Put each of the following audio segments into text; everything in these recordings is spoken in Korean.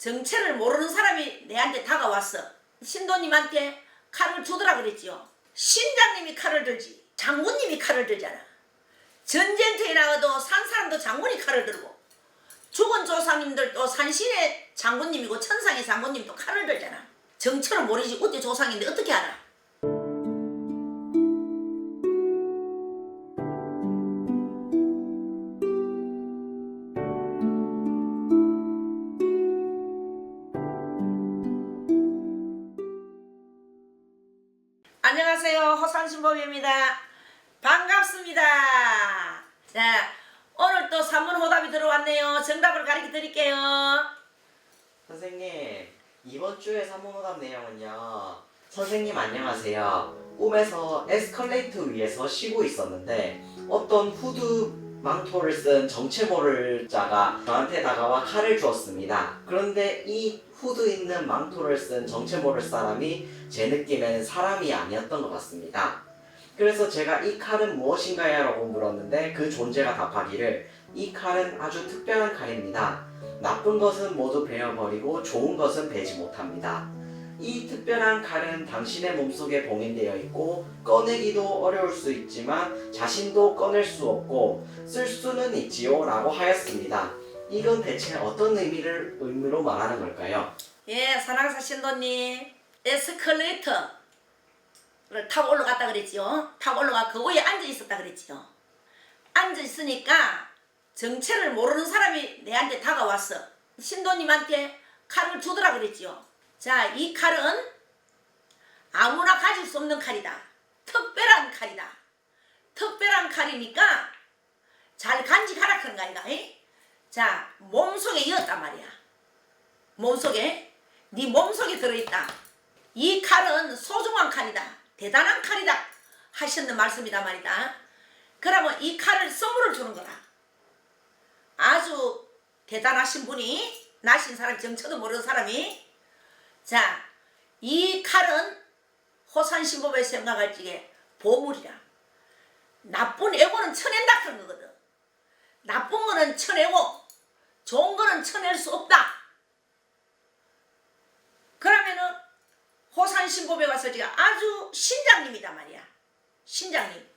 정체를 모르는 사람이 내한테 다가왔어. 신도님한테 칼을 주더라 그랬지요. 신장님이 칼을 들지. 장군님이 칼을 들잖아. 전쟁터에 나가도 산 사람도 장군이 칼을 들고 죽은 조상님들도 산신의 장군님이고 천상의 장군님도 칼을 들잖아. 정체를 모르지 어떻게 조상인데 어떻게 알아? 안녕하세요. 허산신법입니다. 반갑습니다. 자, 오늘 또 3문 호답이 들어왔네요. 정답을 가르쳐 드릴게요. 선생님 이번 주의 산문오답 내용은요 선생님 안녕하세요 꿈에서 에스컬레이터 위에서 쉬고 있었는데 어떤 후드 망토를 쓴 정체 모를 자가 저한테 다가와 칼을 주었습니다 그런데 이 후드 있는 망토를 쓴 정체 모를 사람이 제 느낌에는 사람이 아니었던 것 같습니다 그래서 제가 이 칼은 무엇인가요? 라고 물었는데 그 존재가 답하기를 이 칼은 아주 특별한 칼입니다 나쁜 것은 모두 베어버리고 좋은 것은 베지 못합니다. 이 특별한 칼은 당신의 몸속에 봉인되어 있고 꺼내기도 어려울 수 있지만 자신도 꺼낼 수 없고 쓸 수는 있지요 라고 하였습니다. 이건 대체 어떤 의미를 의미로 말하는 걸까요? 예, 사랑사 신도님. 에스컬레이터를 타고 올라갔다 그랬지요. 타고 올라가 그 위에 앉아 있었다 그랬지요. 앉아 있으니까 정체를 모르는 사람이 내한테 다가왔어. 신도님한테 칼을 주더라 그랬지요. 자, 이 칼은 아무나 가질 수 없는 칼이다. 특별한 칼이다. 특별한 칼이니까 잘 간직하라 그런 거 아이가? 이? 자, 몸속에 이었단 말이야. 몸속에 네 몸속에 들어있다. 이 칼은 소중한 칼이다. 대단한 칼이다. 하셨는 말씀이다 말이다. 그러면 이 칼을 선물을 주는 거다. 아주 대단하신 분이 나신 사람 정처도 모르는 사람이 자 이 칼은 호산신법에 생각할 적에 보물이라. 나쁜 애고는 쳐낸다 그런 거거든. 나쁜 거는 쳐내고 좋은 거는 쳐낼 수 없다. 그러면은 호산신법에 와서 제가 아주 신장님이다 말이야. 신장님.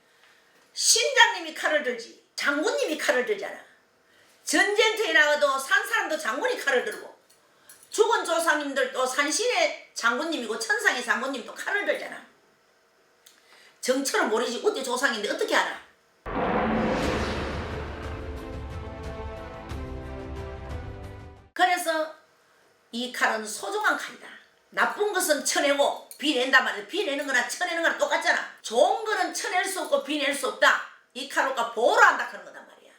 신장님이 칼을 들지 장군님이 칼을 들잖아. 전쟁터에 나가도 산 사람도 장군이 칼을 들고 죽은 조상님들도 산신의 장군님이고 천상의 장군님도 칼을 들잖아. 정처를 모르지 어떻게 조상인데 어떻게 알아? 그래서 이 칼은 소중한 칼이다. 나쁜 것은 쳐내고 비낸단 말이야. 비내는 거나 쳐내는 거나 똑같잖아. 좋은 거는 쳐낼 수 없고 비낼 수 없다. 이 칼로가 보호를 한다 그런 거단 말이야.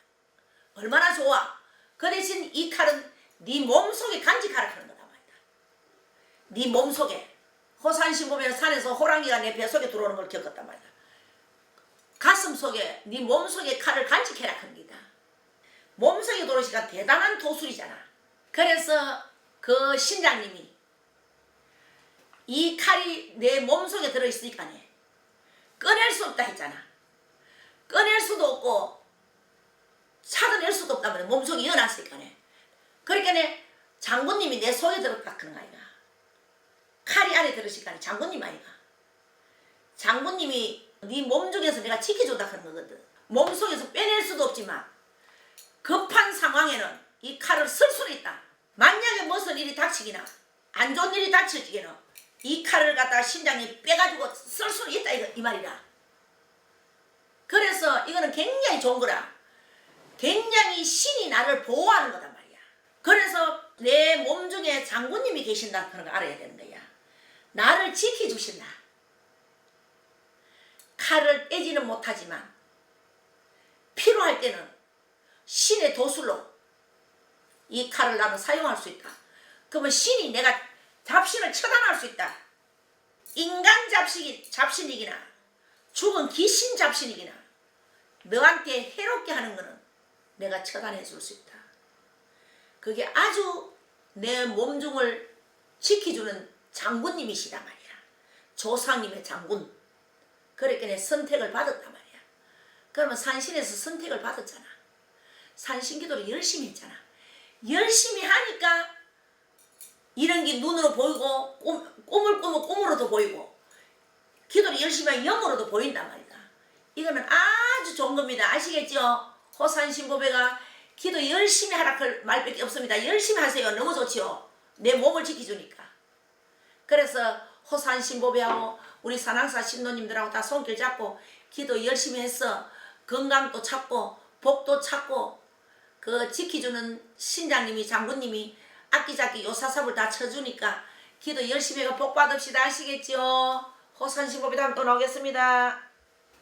얼마나 좋아. 그 대신 이 칼은 네 몸속에 간직하라 그런 거다 말이다. 네 몸속에 호산신 보면 산에서 호랑이가 내 배 속에 들어오는 걸 겪었단 말이다. 가슴 속에 네 몸속에 칼을 간직해라 그런 게다. 몸속에 들어오시가 대단한 도술이잖아. 그래서 그 신장님이 이 칼이 내 몸속에 들어있으니까 꺼낼 수 없다 했잖아. 꺼낼 수도 없고 찾아낼 수도 말이야. 몸속에 이어놨으니까네. 그러니까 장군님이 내 속에 들었다 그런 거 아이가. 칼이 안에 들으시니까 장군님 아이가. 장군님이 네 몸 중에서 내가 지켜준다 그런 거거든. 몸 속에서 빼낼 수도 없지만 급한 상황에는 이 칼을 쓸 수는 있다. 만약에 무슨 일이 닥치기나 안 좋은 일이 닥쳐지기는 이 칼을 갖다가 신장이 빼가지고 쓸 수는 있다 이거 이 말이라. 그래서 이거는 굉장히 좋은 거라. 굉장히 신이 나를 보호하는 거단 말이야. 그래서 내 몸 중에 장군님이 계신다 그런 거 알아야 되는 거야. 나를 지켜주신다. 칼을 떼지는 못하지만 필요할 때는 신의 도술로 이 칼을 나는 사용할 수 있다. 그러면 신이 내가 잡신을 처단할 수 있다. 인간 잡신이, 잡신이기나 죽은 귀신 잡신이기나 너한테 해롭게 하는 거는 내가 처단해 줄 수 있다. 그게 아주 내 몸중을 지켜주는 장군님이시단 말이야. 조상님의 장군. 그렇게 내 선택을 받았단 말이야. 그러면 산신에서 선택을 받았잖아. 산신 기도를 열심히 했잖아. 열심히 하니까 이런 게 눈으로 보이고 꿈, 꿈을 꾸면 꿈으로도 보이고 기도를 열심히 하면 영으로도 보인단 말이다. 이거는 아주 좋은 겁니다. 아시겠죠? 호산 신보배가 기도 열심히 하라 그 말밖에 없습니다. 열심히 하세요. 너무 좋지요. 내 몸을 지켜주니까. 그래서 호산 신보배하고 우리 산항사 신도님들하고 다 손길 잡고 기도 열심히 해서 건강도 찾고 복도 찾고 그 지켜주는 신장님이 장군님이 악기잡기 요사삽을 다 쳐주니까 기도 열심히 해서 복 받읍시다 아시겠죠? 호산 신보배 다음 또 나오겠습니다.